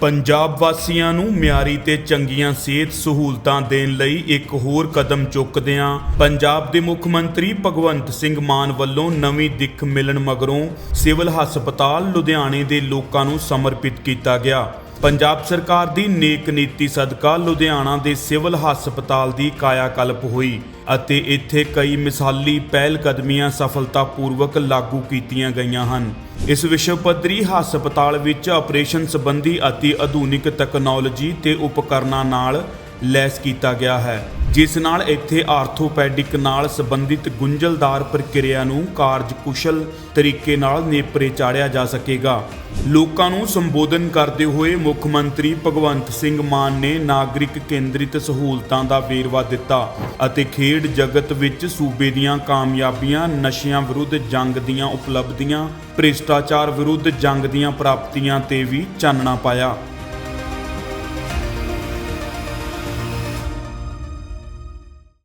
ਪੰਜਾਬ ਵਾਸੀਆਂ ਨੂੰ ਮਿਆਰੀ ਤੇ ਚੰਗੀਆਂ ਸਿਹਤ ਸਹੂਲਤਾਂ ਦੇਣ ਲਈ ਇੱਕ ਹੋਰ ਕਦਮ ਚੁੱਕਦਿਆਂ ਪੰਜਾਬ ਦੇ ਮੁੱਖ ਮੰਤਰੀ ਭਗਵੰਤ ਸਿੰਘ ਮਾਨ ਵੱਲੋਂ ਨਵੀਂ ਦਿੱਖ ਮਿਲਣ ਮਗਰੋਂ ਸਿਵਲ ਹਸਪਤਾਲ ਲੁਧਿਆਣੇ ਦੇ ਲੋਕਾਂ ਨੂੰ ਸਮਰਪਿਤ ਕੀਤਾ ਗਿਆ। ਪੰਜਾਬ ਸਰਕਾਰ ਦੀ ਨੇਕ ਨੀਤੀ ਸਦਕਾ ਲੁਧਿਆਣਾ ਦੇ ਸਿਵਲ ਹਸਪਤਾਲ ਦੀ ਕਾਇਆਕਲਪ ਹੋਈ ਅਤੇ ਇੱਥੇ ਕਈ ਮਿਸਾਲੀ ਪਹਿਲ ਕਦਮੀਆਂ ਸਫਲਤਾਪੂਰਵਕ ਲਾਗੂ ਕੀਤੀਆਂ ਗਈਆਂ ਹਨ। ਇਸ ਵਿਸ਼ਵ ਪੱਧਰੀ ਹਸਪਤਾਲ ਵਿੱਚ ਆਪਰੇਸ਼ਨ ਸੰਬੰਧੀ ਅਤੀ ਆਧੁਨਿਕ ਤਕਨਾਲੋਜੀ ਤੇ ਉਪਕਰਨਾਂ ਨਾਲ ਲੈਸ ਕੀਤਾ ਗਿਆ ਹੈ, ਜਿਸ ਨਾਲ ਇੱਥੇ ਆਰਥੋਪੈਡਿਕ ਨਾਲ ਸੰਬੰਧਿਤ ਗੁੰਝਲਦਾਰ ਪ੍ਰਕਿਰਿਆ ਨੂੰ ਕਾਰਜਕੁਸ਼ਲ ਤਰੀਕੇ ਨਾਲ ਨੇਪਰੇ ਚਾੜਿਆ ਜਾ ਸਕੇਗਾ। ਲੋਕਾਂ ਨੂੰ ਸੰਬੋਧਨ ਕਰਦੇ ਹੋਏ ਮੁੱਖ ਮੰਤਰੀ ਭਗਵੰਤ ਸਿੰਘ ਮਾਨ ਨੇ ਨਾਗਰਿਕ ਕੇਂਦਰਿਤ ਸਹੂਲਤਾਂ ਦਾ ਵੇਰਵਾ ਦਿੱਤਾ ਅਤੇ ਖੇਡ ਜਗਤ ਵਿੱਚ ਸੂਬੇ ਦੀਆਂ ਕਾਮਯਾਬੀਆਂ, ਨਸ਼ਿਆਂ ਵਿਰੁੱਧ ਜੰਗ ਦੀਆਂ ਉਪਲਬਧੀਆਂ, ਭ੍ਰਿਸ਼ਟਾਚਾਰ ਵਿਰੁੱਧ ਜੰਗ ਦੀਆਂ ਪ੍ਰਾਪਤੀਆਂ ਤੇ ਵੀ ਚਾਨਣਾ ਪਾਇਆ।